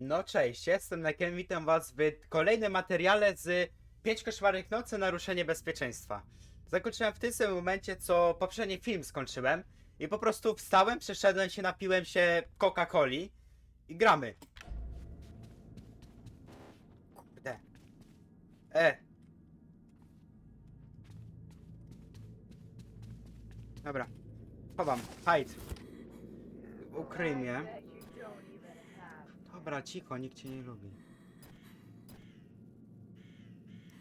No cześć, jestem Nekiem, witam was w kolejnym materiale z 5 koszmarnych nocy naruszenie bezpieczeństwa. Zakończyłem w tym samym momencie, co poprzedni film skończyłem i po prostu wstałem, przeszedłem się, napiłem się Coca-Coli i gramy. Kurde. E. Dobra. Chowam. Hide. Ukryj mnie. Dobra, cicho, nikt cię nie lubi.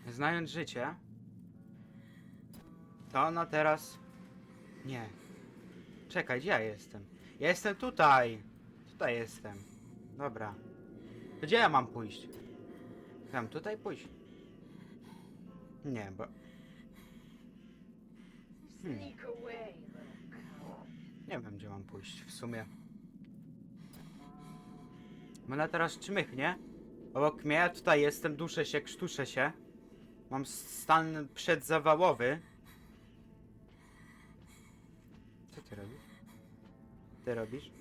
Znając życie, to ona teraz... Nie. Czekaj, gdzie ja jestem? Ja jestem tutaj! Tutaj jestem. Dobra. To gdzie ja mam pójść? Mam tutaj pójść? Nie, bo... Hmm. Nie wiem, gdzie mam pójść w sumie. Ona teraz czmychnie. Obok mnie, ja tutaj jestem, duszę się, krztuszę się. Mam stan przedzawałowy. Co ty robisz? Ty robisz?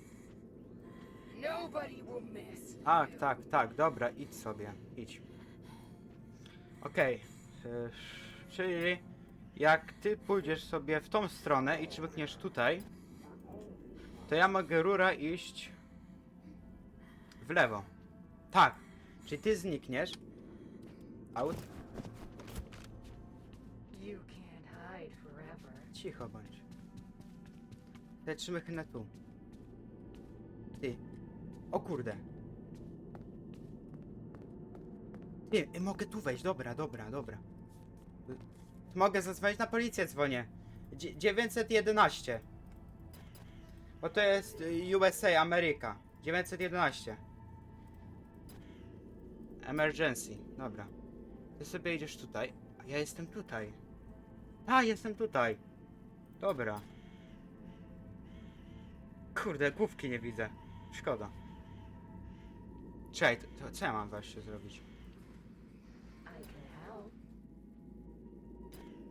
Nobody will miss. Ach, tak, tak, dobra, idź sobie, idź. Okej, e, czyli jak ty pójdziesz sobie w tą stronę i czmykniesz tutaj, to ja mogę rura iść w lewo. Tak, czyli ty znikniesz. Out. You can't hide forever. Cicho bądź. Te czmychnę tu. Ty. O kurde. Ty, mogę tu wejść, dobra, dobra, dobra. Y, Mogę zadzwonić na policję, dzwonię. Dzie- 911. Bo to jest y, USA, Ameryka. 911. Emergency, dobra. Ty sobie idziesz tutaj, a ja jestem tutaj. A, jestem tutaj. Dobra. Kurde, główki nie widzę. Szkoda. Czekaj, to, to co ja mam właśnie zrobić?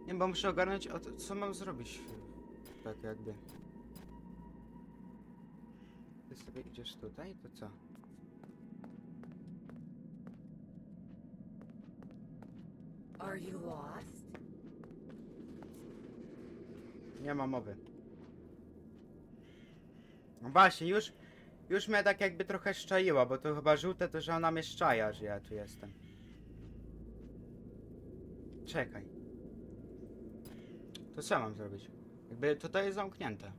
Nie, bo muszę ogarnąć, o, to, co mam zrobić. Tak jakby. Ty sobie idziesz tutaj, to co? Are you lost? Nie ma mowy. No właśnie, już, już mnie tak jakby trochę szczaiła, bo to chyba żółte to, że ona mnie szczaja, że ja tu jestem. Czekaj. To co mam zrobić? Jakby tutaj jest zamknięte.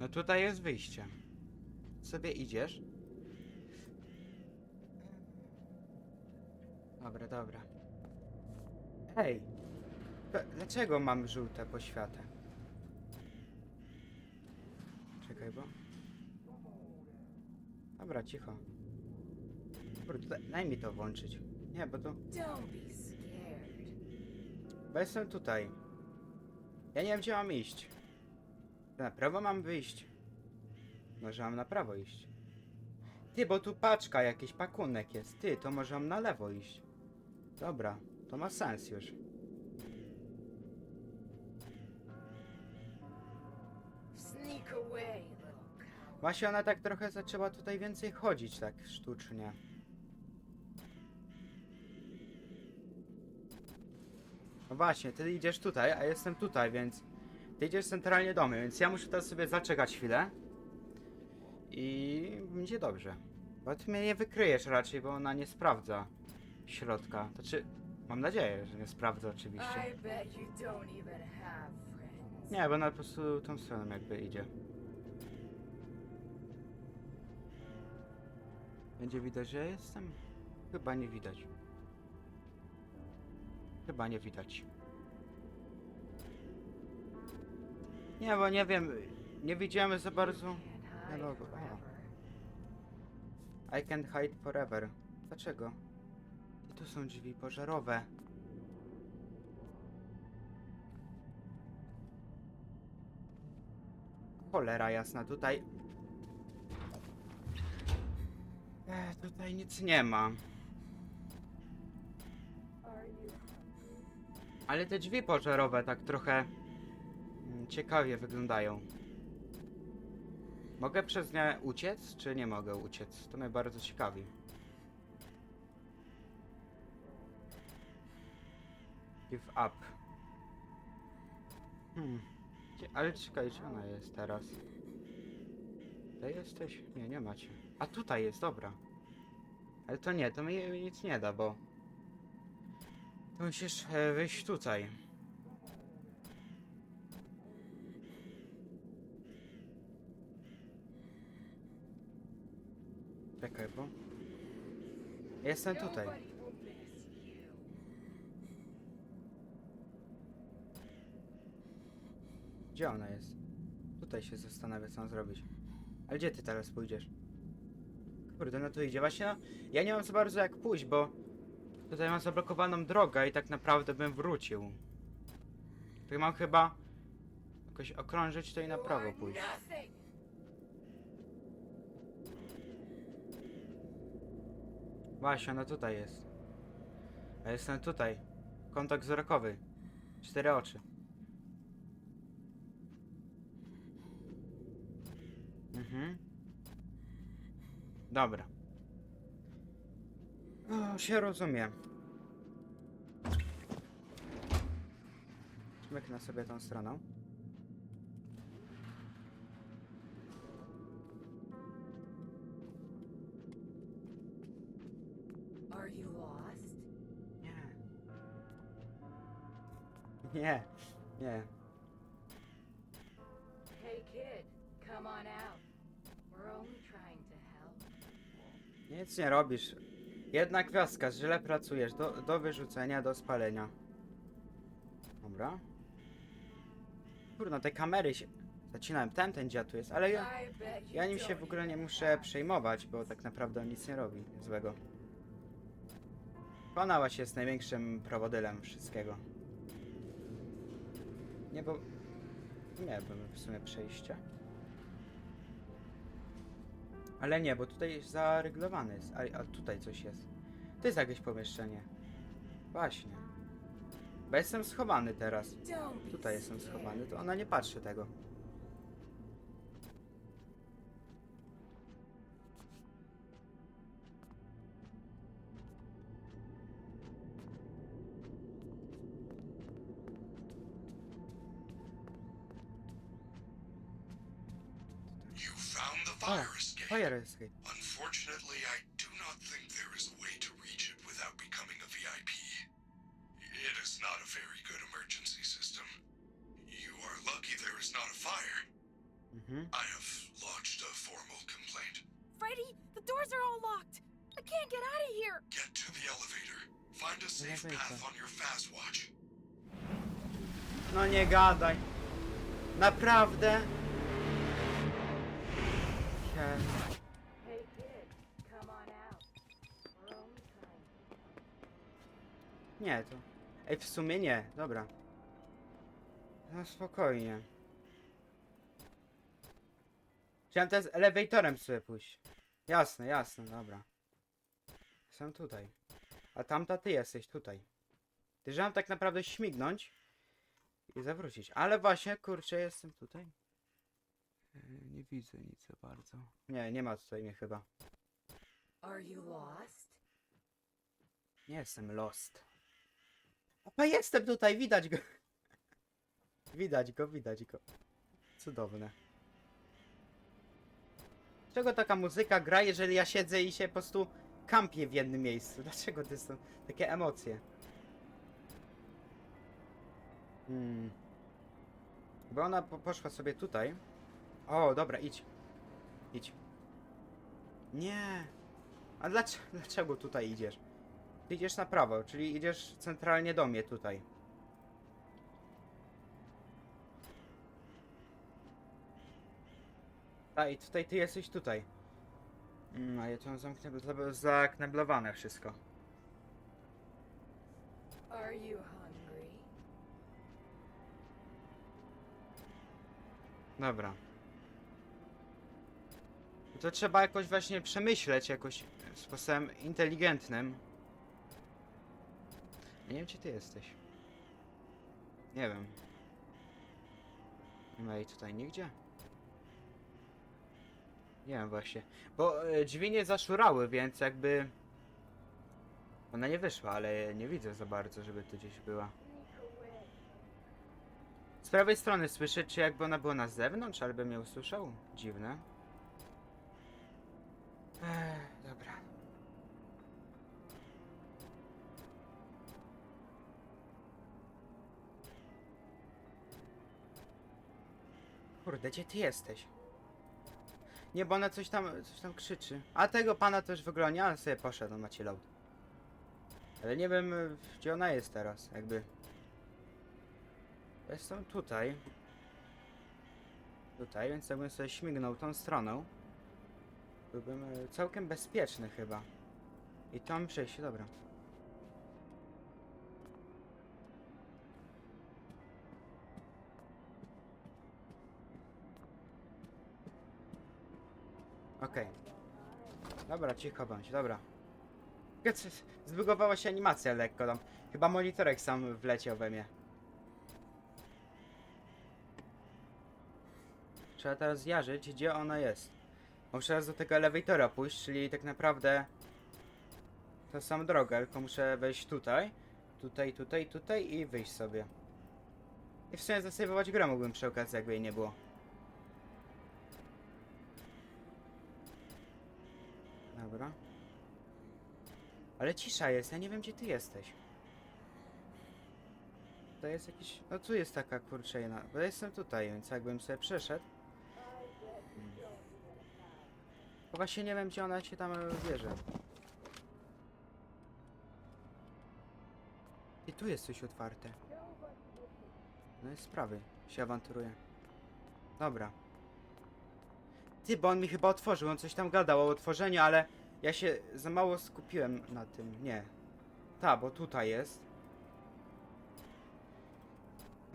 No tutaj jest wyjście. Sobie idziesz. Dobra, dobra. Hej! Dlaczego mam żółte poświatę? Czekaj, bo... Dobra, cicho. Kurde, daj- daj mi to włączyć. Nie, bo to... Bo jestem tutaj. Ja nie wiem, gdzie mam iść. Na prawo mam wyjść. Może mam na prawo iść. Ty, bo tu paczka, jakiś pakunek jest. Ty, to może mam na lewo iść. Dobra, to ma sens już. Właśnie ona tak trochę zaczęła tutaj więcej chodzić, tak sztucznie. No właśnie, ty idziesz tutaj, a jestem tutaj, więc ty idziesz centralnie do mnie, więc ja muszę teraz sobie zaczekać chwilę. I będzie dobrze. Bo ty mnie nie wykryjesz raczej, bo ona nie sprawdza środka. Znaczy, mam nadzieję, że nie sprawdza oczywiście. I bet you don't even have friends. Nie, bo ona po prostu tą stroną jakby idzie. Będzie widać, że jestem? Chyba nie widać. Chyba nie widać. Nie, bo nie wiem, nie widzimy za bardzo. Can't. O. I can hide forever. Dlaczego? Tu są drzwi pożarowe. Cholera jasna, tutaj... E, tutaj nic nie ma. Ale te drzwi pożarowe tak trochę... mm, Ciekawie wyglądają. Mogę przez nie uciec, czy nie mogę uciec? To mnie bardzo ciekawi. Give up. Hmm. Ale czekaj, gdzie ona jest teraz? Tutaj jesteś? Nie, nie macie. A tutaj jest, dobra. Ale to nie, to mi nic nie da, bo... Musisz e, wyjść tutaj. Czekaj, bo... Jestem tutaj. Gdzie ona jest? Tutaj się zastanawia, co mam zrobić. Ale gdzie ty teraz pójdziesz? Kurde, no to idzie. Właśnie, no, ja nie mam za bardzo jak pójść, bo tutaj mam zablokowaną drogę i tak naprawdę bym wrócił. Tutaj mam chyba jakoś okrążyć to i na prawo pójść. Właśnie, no tutaj jest. Ja jestem tutaj. Kontakt wzrokowy. Cztery oczy. Mhm. Dobra. O, się rozumie. Smyknę sobie tą stroną. Are you lost? Nie. Nie. Nie. Nic nie robisz. Jedna gwiazdka, źle pracujesz. Do, do wyrzucenia, do spalenia. Dobra. Kurno, te kamery się... Zacinałem, ten, ten dziad tu jest, ale ja, ja nim się w ogóle nie muszę przejmować, bo tak naprawdę on nic nie robi złego. Konałaś jest największym prowodylem wszystkiego. Nie, bo... Nie, bo w sumie przejście. Ale nie, bo tutaj jest jest, a, a tutaj coś jest. To jest jakieś pomieszczenie. Właśnie. Bo jestem schowany teraz. Tutaj jestem schowany, to ona nie patrzy tego. You found the O, fire escape. fire escape. Unfortunately, I do not think there is a way to reach it without becoming a VIP. It is not a very good emergency system. You are lucky there is not a fire. Mhm. I have lodged a formal complaint. Freddy, the doors are all locked. I can't get out of here. Get to the elevator. Find a safe Elevator. path on your fast watch. No nie gadaj. Naprawdę? Nie. Hey kid, come on out. Nie, to... Ej, w sumie nie. Dobra. No spokojnie. Chciałem teraz elevatorem sobie pójść. Jasne, jasne, dobra. Jestem tutaj. A tamta ty jesteś tutaj. Mam tak naprawdę śmignąć i zawrócić. Ale właśnie, kurczę, jestem tutaj. Nie widzę nic za bardzo. Nie, nie ma tutaj mnie chyba. Are you lost? Nie jestem lost. Opa, jestem tutaj, widać go. Widać go, widać go. Cudowne. Dlaczego taka muzyka gra, jeżeli ja siedzę i się po prostu kampię w jednym miejscu? Dlaczego to są takie emocje? Hmm. Bo ona po poszła sobie tutaj. O, dobra, idź. Idź. Nie. A dlaczego, dlaczego tutaj idziesz? Ty idziesz na prawo, czyli idziesz centralnie do mnie tutaj. A i tutaj ty jesteś tutaj. A ja tu mam zamkne- zakneblowane wszystko. Are you hungry? Dobra. To trzeba jakoś właśnie przemyśleć jakoś sposobem inteligentnym. Nie wiem gdzie ty jesteś. Nie wiem. Nie ma jej tutaj nigdzie. Nie wiem właśnie. Bo e, drzwi nie zaszurały, więc jakby... Ona nie wyszła, ale nie widzę za bardzo, żeby tu gdzieś była. Z prawej strony słyszę, czy jakby ona była na zewnątrz, albo mnie usłyszał? Dziwne. Ech, dobra. Kurde, gdzie ty jesteś? Nie, bo ona coś tam, coś tam krzyczy. A tego pana też wygląda, ale sobie poszedł, on macie load. Ale nie wiem, y, gdzie ona jest teraz, jakby. Jestem tutaj. Tutaj, więc jakbym sobie śmignął tą stroną, byłbym y, całkiem bezpieczny chyba. I tam przejście, dobra. Okej. Dobra, cicho bądź, dobra. Zbugowała się animacja lekko tam. Chyba monitorek sam wleciał we mnie. Trzeba teraz zjarzyć, gdzie ona jest. Muszę teraz do tego elevatora pójść, czyli tak naprawdę to sam drogę, tylko muszę wejść tutaj, tutaj, tutaj, tutaj i wyjść sobie. I w sumie zasejwować grę mógłbym przy okazji, jakby jej nie było. Dobra. Ale cisza jest, ja nie wiem gdzie ty jesteś. To jest jakiś... No tu jest taka kurczę jedna... Bo jestem tutaj, więc jakbym sobie przeszedł... Bo właśnie nie wiem gdzie ona się tam bierze. I tu jest coś otwarte. No z prawej. Się awanturuje. Dobra. Ty, bo on mi chyba otworzył, on coś tam gadał o otworzeniu, ale ja się za mało skupiłem na tym. Nie. Ta, bo tutaj jest.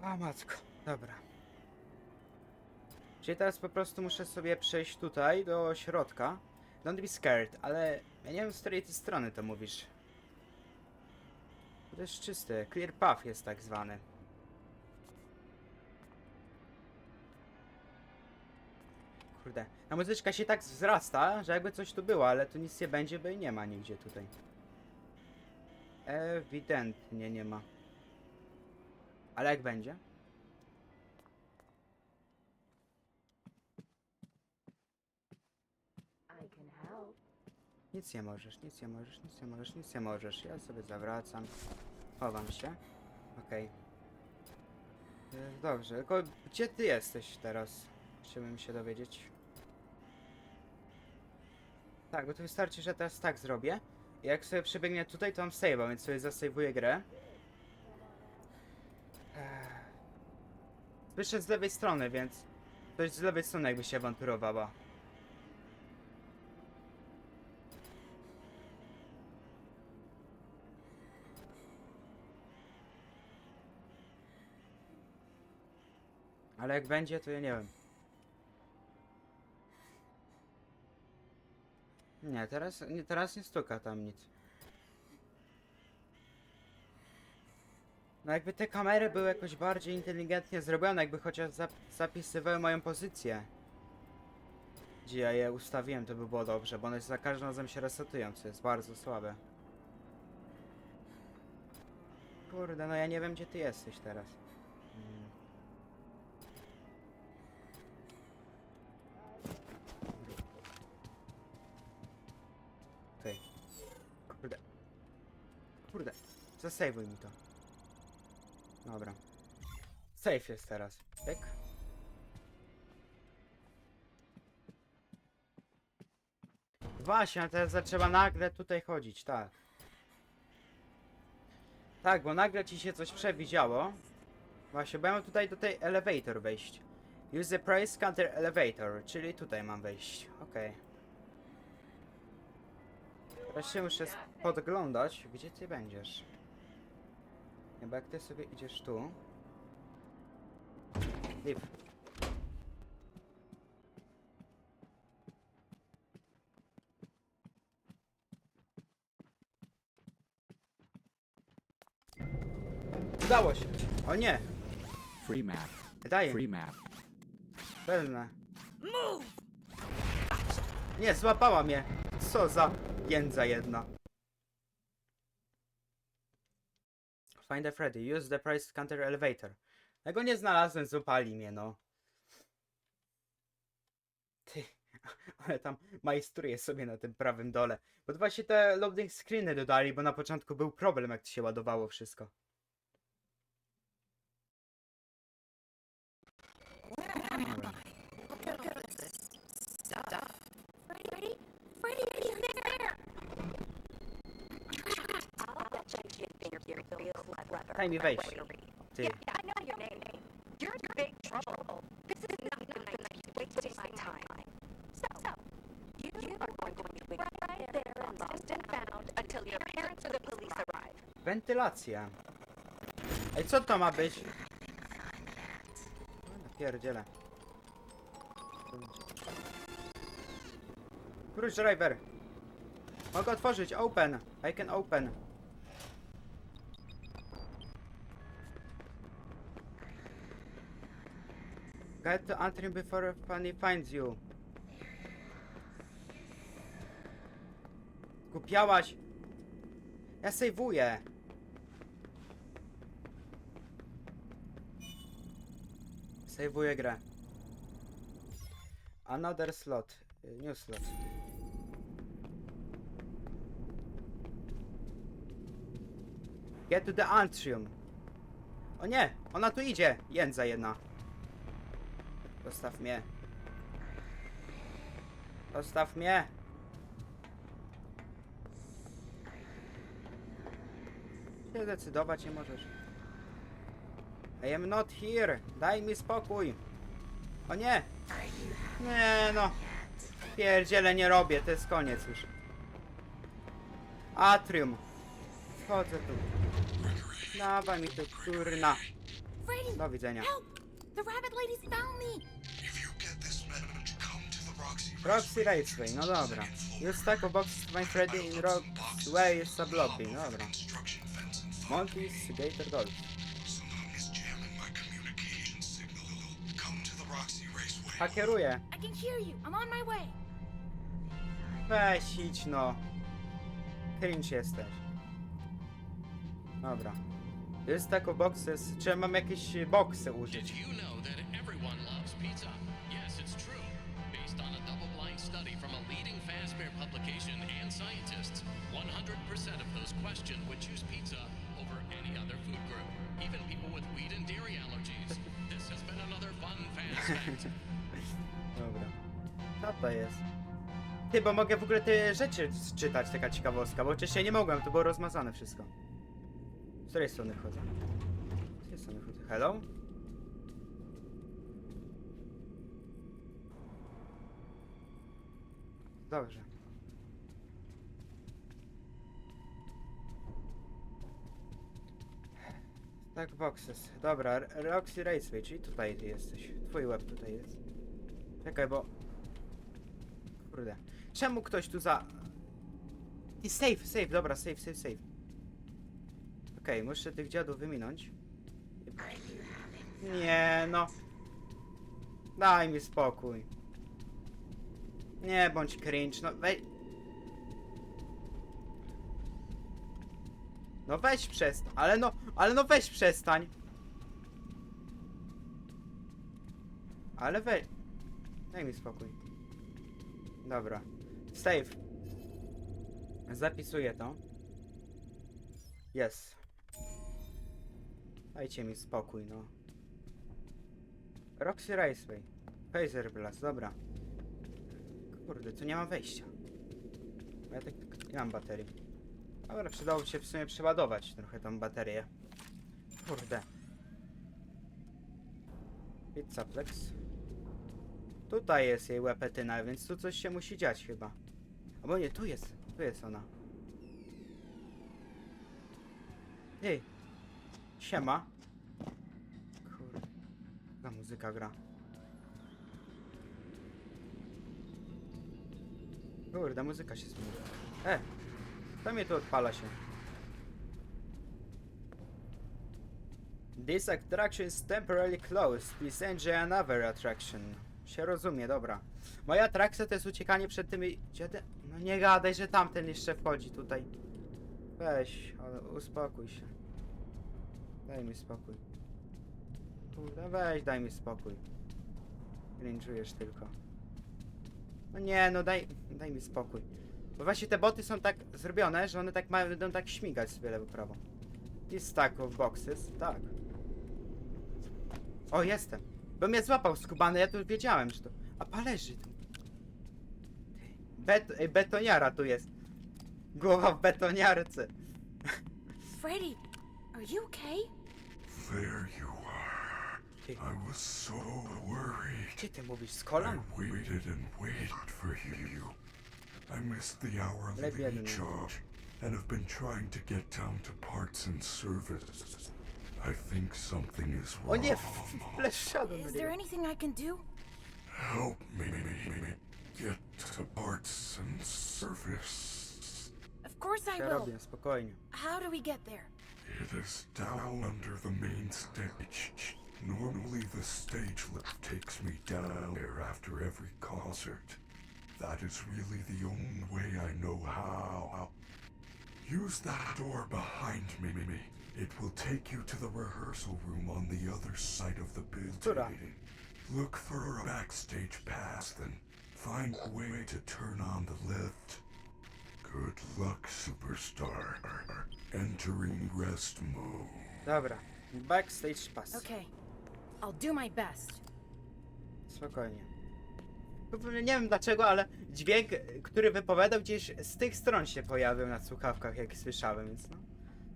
A matko, dobra. Czyli teraz po prostu muszę sobie przejść tutaj do środka. Don't be scared, ale ja nie wiem z której ty strony to mówisz. To jest czyste, clear path jest tak zwany. Kurde, ta muzyczka się tak wzrasta, że jakby coś tu było, ale tu nic nie będzie, bo jej nie ma nigdzie tutaj. Ewidentnie nie ma. Ale jak będzie? Nic nie możesz, nic nie możesz, nic nie możesz, nic nie możesz. Ja sobie zawracam. Chowam się. Okej. E, Dobrze, tylko gdzie ty jesteś teraz? Chciałbym się dowiedzieć. Tak, bo to wystarczy, że teraz tak zrobię. Jak sobie przebiegnie tutaj, to mam save'a, więc sobie zasejwuję grę. Wyszedł z lewej strony, więc... Ktoś z lewej strony jakby się awanturowała. Ale jak będzie, to ja nie wiem. Nie, teraz nie, teraz nie stuka tam nic. No jakby te kamery były jakoś bardziej inteligentnie zrobione, jakby chociaż zap zapisywały moją pozycję. Gdzie ja je ustawiłem, to by było dobrze, bo one za każdym razem się resetują, co jest bardzo słabe. Kurde, no ja nie wiem gdzie ty jesteś teraz. Mm. Zasejwuj mi to. Dobra. Safe jest teraz. Pyk. Właśnie, ale teraz zaczęła nagle tutaj chodzić, tak. Tak, bo nagle ci się coś przewidziało. Właśnie, bo ja mam tutaj do tej elevator wejść. Use the price counter elevator, czyli tutaj mam wejść. Okej. Teraz się muszę podglądać, gdzie ty będziesz. Nie, bo jak ty sobie idziesz tu. Liv. Udało się. O nie, Free map. daję. Free map. Pewne. Move! Nie, złapała mnie. Co za jędza jedna. Find a Freddy. Use the price counter elevator. Ja nie znalazłem, złapali mnie, no. Ty, ale tam majstruje sobie na tym prawym dole. Bo to właśnie te loading screeny dodali, bo na początku był problem, jak to się ładowało wszystko. Dobra. Freddy? Freddy, he's there! I'll change your finger here real clever. Daj mi wejść. Ty. Yeah, I know your name. You're in big trouble. This is not gonna keep wasting my time. So, so you, are going to be right there and lost and found until your parents or the police arrive. Wentylacja. Ej, co to ma być? No, Napierdzielę. Wróć, driver. Mogę otworzyć. Open. I can open. Get to Antrim before Fanny finds you. Kupiałaś. Ja sejwuję. Sejwuję grę. Another slot. New slot. Get to the atrium. O nie! Ona tu idzie! Jędza jedna. Zostaw mnie. Zostaw mnie. Się zdecydować nie możesz. I am not here. Daj mi spokój. O nie. Nie no. Pierdziele nie robię, to jest koniec już. Atrium. Wchodzę tu. Dawaj mi tu kurna. Do widzenia. The rabbit lady's found me! Roxy Raceway, no dobra. Of boxes to find Freddy in Roxway sublobby, dobra. and find Monty's Gator Golf. My my way. Weź idź no. Cringe jesteś. Dobra. Jest stack of boxes. Czy ja mam jakieś boxy Did użyć? you know that everyone loves pizza? 100% of those questioned would choose pizza over any other food group, even people with wheat and dairy allergies. This has been another fun Faz fact. Dobra. Co to jest? Ty, bo mogę w ogóle te rzeczy czytać, taka ciekawostka, bo wcześniej nie mogłem, to było rozmazane wszystko. Z której strony chodzę? Z której strony chodzę? Hello? Dobrze. Tak, boxes. Dobra, Roxy Raceway, czyli tutaj ty jesteś. Twój web tutaj jest. Czekaj, bo... Kurde. Czemu ktoś tu za... I safe, safe, dobra, safe, safe, safe. Okej, muszę tych dziadów wyminąć. Nie, no. Daj mi spokój. Nie bądź cringe, no wej... No weź przestań, ale no, ale no weź przestań. Ale weź... Daj mi spokój. Dobra. Save. Zapisuję to. Jest. Dajcie mi spokój, no. Roxy Raceway. Phaser Blast, dobra. Kurde, tu nie mam wejścia. Ja tak nie mam baterii. Dobra, przydałoby się w sumie przeładować trochę tą baterię. Kurde. Pizzaplex. Tutaj jest jej łepetyna, więc tu coś się musi dziać chyba. Albo nie, tu jest. Tu jest ona. Ej. Siema. Kurde. Ta muzyka gra. Kurde, muzyka się zmienia. E! To mnie tu odpala się. This attraction is temporarily closed. Please enjoy another attraction. Się rozumie, dobra. Moja atrakcja to jest uciekanie przed tymi... Dziady... No nie gadaj, że tamten jeszcze wchodzi tutaj. Weź, ale uspokój się. Daj mi spokój. Kurde, weź, daj mi spokój. Cringe'ujesz tylko. No nie, no daj, daj mi spokój. Bo właśnie te boty są tak zrobione, że one tak mają, będą tak śmigać sobie lewo prawo. Jest stack of boxes, tak. O, jestem. Bo mnie złapał skubany, ja tu wiedziałem, że to... A pależy tu. Bet ej, betoniara tu jest. Głowa w betoniarce. Freddy, are you okay? There you are. Ty, I was so worried. gdzie ty mówisz? Z I kolan? waited and waited for you. I missed the hour of the biedny. charge and have been trying to get down to parts and service. I think something is O wrong. nie, flash shadow Is there anything I can do? Help me get to parts and service. Of course I will. robię, spokojnie. How do we get there? It is down under the main stage. Normally the stage lift takes me down there after every concert. That is really the only way I know how. Use that door behind me. Mimi. It will take you to the rehearsal room on the other side of the Która? building. Look for a backstage pass, then find a way to turn on the lift. Good luck, superstar. Entering rest mode. Dobra. Backstage pass. Okay, I'll do my best. Spokojnie. Nie wiem dlaczego, ale dźwięk, który wypowiadał gdzieś z tych stron się pojawił na słuchawkach, jak słyszałem, więc no.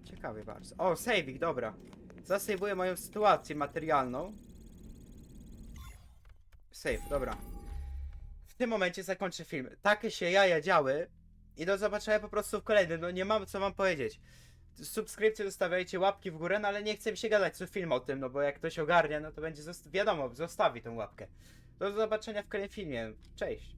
Ciekawie bardzo. O, saving, dobra. Zasejwuję moją sytuację materialną. Save, dobra. W tym momencie zakończę film. Takie się jaja działy. I do zobaczenia po prostu w kolejnym. No nie mam co wam powiedzieć. Subskrypcje zostawiajcie, łapki w górę, no ale nie chcę mi się gadać co film o tym, no bo jak ktoś ogarnia, no to będzie zost- wiadomo, zostawi tą łapkę. Do zobaczenia w kolejnym filmie. Cześć.